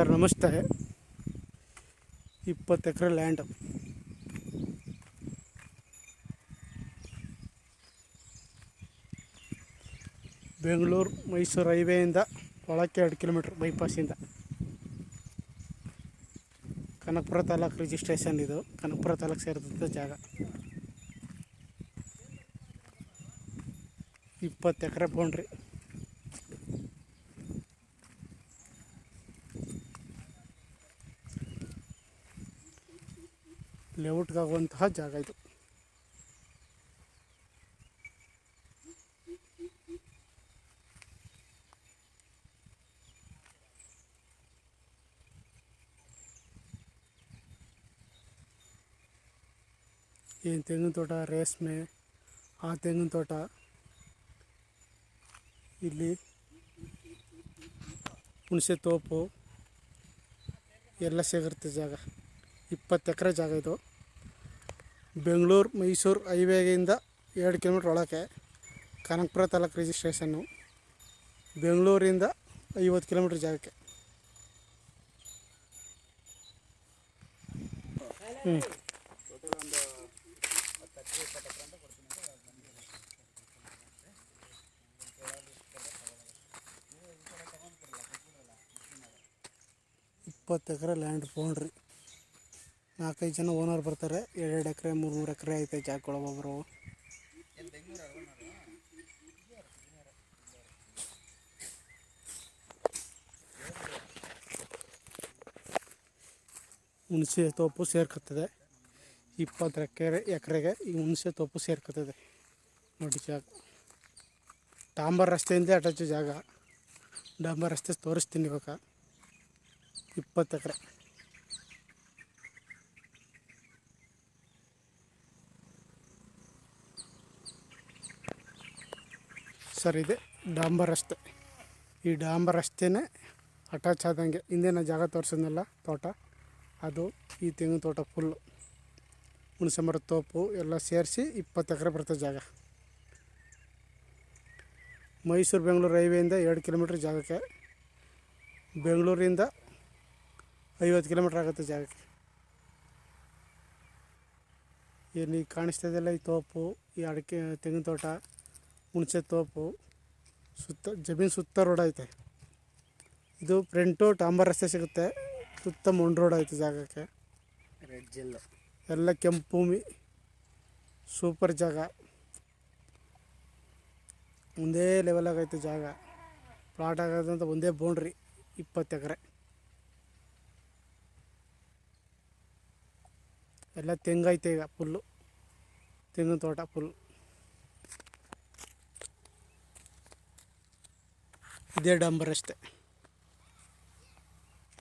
Sir ನಮಸ್ತೆ. ಇಪ್ಪತ್ತು ಎಕರೆ land Bengaluru, Mysuru ಹೈವೇಯಿಂದ ಒಳಕ್ಕೆ ಎರಡು ಕಿಲೋಮೀಟ್ರ್ ಬೈಪಾಸಿಂದ ಕನಕಪುರ ತಾಲೂಕು ರಿಜಿಸ್ಟ್ರೇಷನ್ ಇದು. ಕನಕಪುರ ತಾಲೂಕು ಸೇರಿದಂಥ ಜಾಗ. ಇಪ್ಪತ್ತು ಎಕರೆ ಬೌಂಡ್ರಿ ಲೇಔಟ್ಗಾಗುವಂತಹ ಜಾಗ ಇದು. ಏನು ತೆಂಗಿನ ತೋಟ, ರೇಷ್ಮೆ, ಆ ತೆಂಗಿನ ತೋಟ ಇಲ್ಲಿ ಹುಣಸೆ ತೋಪು ಎಲ್ಲ ಸಿಗುತ್ತೆ ಜಾಗ. ಇಪ್ಪತ್ತು ಎಕರೆ ಜಾಗ ಇದು. ಬೆಂಗಳೂರು, ಮೈಸೂರು ಹೈವೇಗಿಂದ ಎರಡು ಕಿಲೋಮೀಟ್ರ್ ಒಳಗೆ ಕನಕಪುರ ತಾಲೂಕು ರಿಜಿಸ್ಟ್ರೇಷನ್ನು ಬೆಂಗಳೂರಿಂದ ಐವತ್ತು ಕಿಲೋಮೀಟ್ರ್ ಜಾಗಕ್ಕೆ. ಹ್ಞೂ ಇಪ್ಪತ್ತು ಎಕರೆ ಲ್ಯಾಂಡ್ ಬೌಂಡ್ರಿ ನಾಲ್ಕೈದು ಜನ ಓನರ್ ಬರ್ತಾರೆ. ಎರಡೆರಡು ಎಕರೆ, ಮೂರು ಮೂರು ಎಕರೆ ಐತೆ ಜಾಗಗಳು ಒಬ್ಬೊಬ್ಬರು ಹುಣಸೆ ತೋಪು ಸೇರ್ಕತ್ತದೆ. ಇಪ್ಪತ್ತು ಎಕರೆ, ಎಕರೆಗೆ ಈ ಹುಣಸೆ ತೋಪು ಸೇರ್ಕತ್ತದೆ. ನೋಡಿ ಜಾಗ. ಡಾಂಬರ್ ರಸ್ತೆಯಿಂದ ಅಟ್ಯಾಚ್ ಜಾಗ. ಡಾಂಬರ್ ರಸ್ತೆ ತೋರಿಸ್ತೀನಿ ಇವಾಗ. ಇಪ್ಪತ್ತು ಎಕರೆ. ಸರ್, ಇದೆ ಡಾಂಬರ್ ರಸ್ತೆ ಈ ಡಾಂಬರ್ ರಸ್ತೆನೇ ಅಟ್ಯಾಚ್ ಆದಂಗೆ ಹಿಂದೆ ಜಾಗ ತೋರಿಸಿದ್ನಲ್ಲ ತೋಟ, ಅದು ಈ ತೆಂಗಿನ ತೋಟ ಫುಲ್ಲು ಹುಣಸೆ ಮರದ ತೋಪು ಎಲ್ಲ ಸೇರಿಸಿ ಇಪ್ಪತ್ತು ಎಕರೆ ಬರ್ತದೆ ಜಾಗ. ಮೈಸೂರು, ಬೆಂಗಳೂರು ಹೈವೇಯಿಂದ ಎರಡು ಕಿಲೋಮೀಟ್ರ್ ಜಾಗಕ್ಕೆ, ಬೆಂಗಳೂರಿಂದ ಐವತ್ತು ಕಿಲೋಮೀಟ್ರ್ ಆಗುತ್ತೆ ಜಾಗಕ್ಕೆ. ಏನು ಈಗ ಕಾಣಿಸ್ತಾ ಇದೆಯಲ್ಲ ಈ ತೋಪು, ಈ ಅಡಿಕೆ, ತೆಂಗಿನ ತೋಟ ಹುಣಸೆ ತೋಪು ಸುತ್ತ ಜಮೀನು ಸುತ್ತ ರೋಡ್ ಐತೆ. ಇದು ಫ್ರಂಟು ಟಾಂಬರ್ ರಸ್ತೆ ಸಿಗುತ್ತೆ. ಸುತ್ತ ಮೊಂಡ್ ರೋಡ್ ಐತೆ ಜಾಗಕ್ಕೆ. ರೆಡ್ ಜೆಲ್ಲು ಎಲ್ಲ ಕೆಂಪು ಭೂಮಿ ಸೂಪರ್ ಜಾಗ. ಒಂದೇ ಲೆವೆಲ್ ಆಗೈತೆ ಜಾಗ. ಪ್ಲಾಟ್ ಆಗೋದಂತ ಒಂದೇ ಬೌಂಡ್ರಿ ಇಪ್ಪತ್ತು ಎಕರೆ. ಎಲ್ಲ ತೆಂಗೈತೆ ಈಗ ಫುಲ್ಲು ತೆಂಗಿನ ತೋಟ ಫುಲ್ ಇದೇ ಡಾಂಬರ್ ಅಷ್ಟೇ